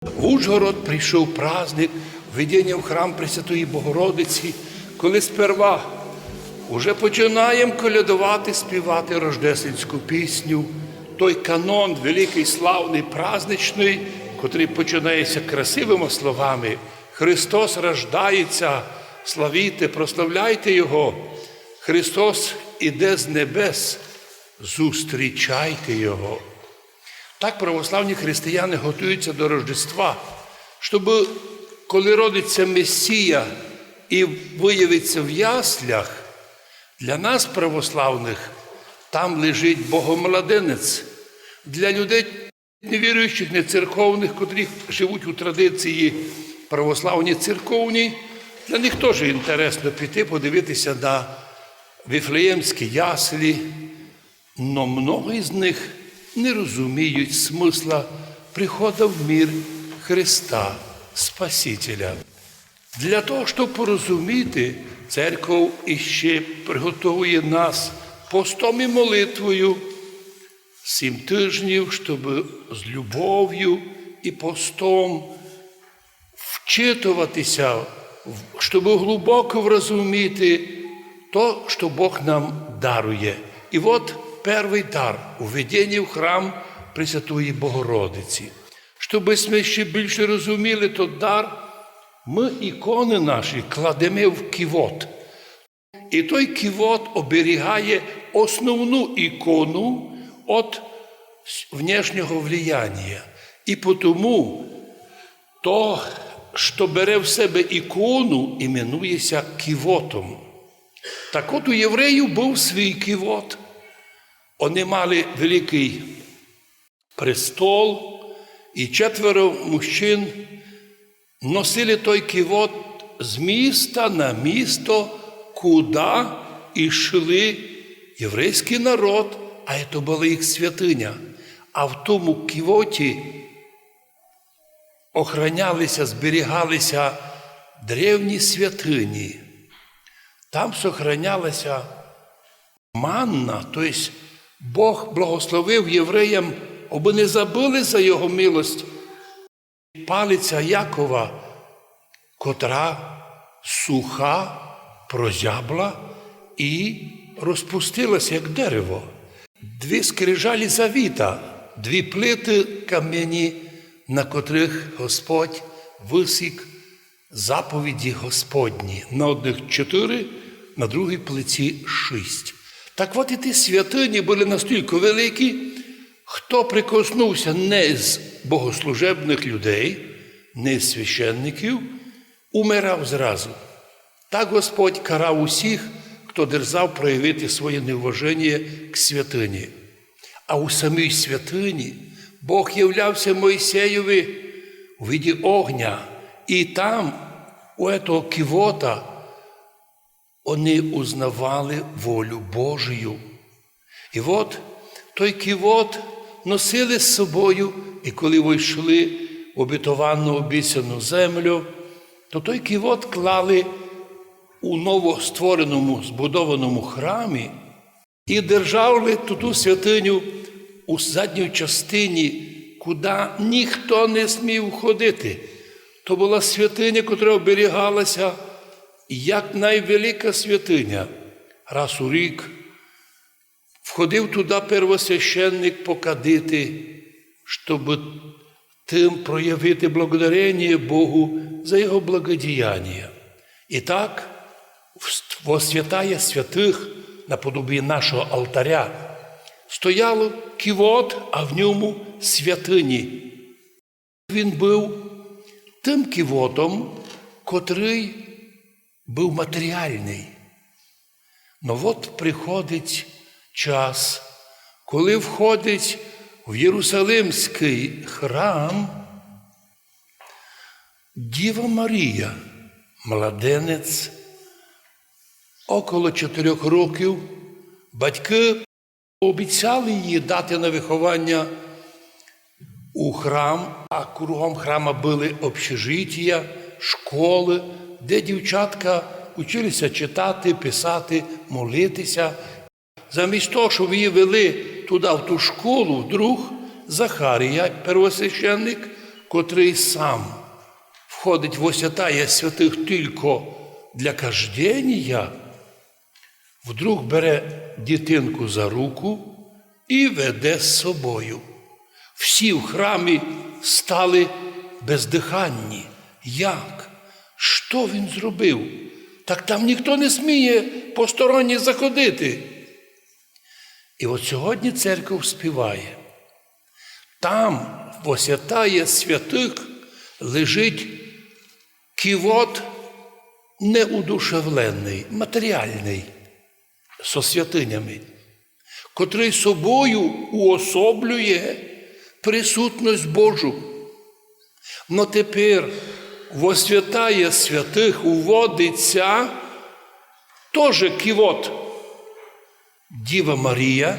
В Ужгород прийшов праздник введення в храм Пресвятої Богородиці, коли сперва вже починаємо колядувати, співати рождественську пісню, той канон великий, славний, праздничний, котрий починається красивими словами. Христос рождається, славіте, прославляйте Його. Христос іде з небес, зустрічайте Його. Так православні християни готуються до Рождества, щоб коли родиться Месія і виявиться в яслях, для нас, православних, там лежить Богомладенець. Для людей невіруючих, не церковних, котрі живуть у традиції православні церковні, для них теж інтересно піти, подивитися на віфлеємські яслі, но много із них не розуміють смисла приходу в мір Христа, Спасителя. Для того, щоб порозуміти, церков іще приготує нас постом і молитвою сім тижнів, щоб з любов'ю і постом вчитуватися, щоб глибоко врозуміти то, що Бог нам дарує. І от перший дар уведення в храм Пресвятої Богородиці. Щоб ми ще більше розуміли той дар, ми ікони наші кладемо в ківот. І той ківот оберігає основну ікону від внешнього влияння. І тому то, що бере в себе ікону, іменується ківотом. Так от у євреїв був свій ківот. Вони мали великий престол, і четверо мужчин носили той ківот з міста на місто, куди йшли єврейський народ, а це була їх святиня. А в тому ківоті охранялися, зберігалися древні святині. Там сохранялася манна, тобто Бог благословив євреям, аби не забили за його милость. Палиця Якова, котра суха, прозябла і розпустилася, як дерево. Дві скрижалі завіта, дві плити кам'яні, на котрих Господь висік заповіді Господні. На одних чотири, на другій плиці шість. Так от і ті святині були настільки великі, хто прикоснувся не з богослужебних людей, не з священників, умирав зразу. Так Господь карав усіх, хто дерзав проявити своє неуваження к святині. А у самій святині Бог являвся Мойсеєві у виді огня, і там, у этого кивота, вони узнавали волю Божию. І от той кивот носили з собою, і коли вийшли в обітовану обіцяну землю, то той кивот клали у новоствореному збудованому храмі і держали ту святиню у задній частині, куди ніхто не смів ходити. То була святиня, яка оберігалася як найвелика святиня. Раз у рік входив туди первосвященник покадити, щоб тим проявити благодарення Богу за його благодіяння. І так, во святих, наподобі нашого алтаря, стояло ківот, а в ньому святині. Він був тим ківотом, котрий був матеріальний. Ну от приходить час, коли входить в Єрусалимський храм Діва Марія, младенець, около чотирьох років, батьки обіцяли її дати на виховання у храм, а кругом храма були общежиття, школи, де дівчатка училися читати, писати, молитися. Замість того, щоб її вели туди, в ту школу, вдруг Захарія, первосвященник, котрий сам входить в освятая святих тільки для каждення, вдруг бере дитинку за руку і веде з собою. Всі в храмі стали бездиханні. Як? Що він зробив? Так там ніхто не сміє посторонні заходити. І от сьогодні церква співає. Там, в освятає святих, лежить ківот неудушевлений, матеріальний, со святинями, котрий собою уособлює присутність Божу. Но тепер в освятає святих уводиться теж ківот. Діва Марія,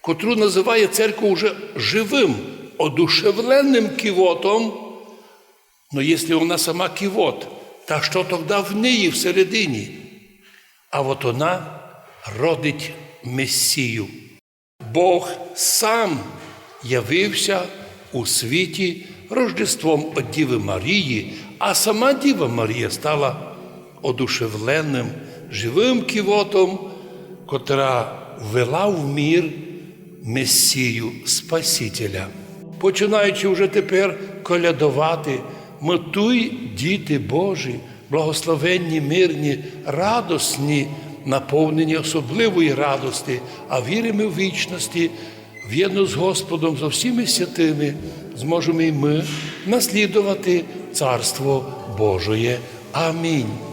котру називає церква уже живим, одушевленим ківотом. Ну, якщо вона сама ківот, та що тоді в неї всередині? А от вона родить Месію. Бог сам явився у світі Рождеством від Діви Марії, а сама Діва Марія стала одушевленим, живим ківотом, котра ввела в мір Месію Спасителя. Починаючи вже тепер колядувати, метуй, діти Божі, благословенні, мирні, радосні, наповнені особливої радості, а віримо в вічності, в'єдно з Господом, з усіми святими, зможемо і ми наслідувати Царство Божоє. Амінь.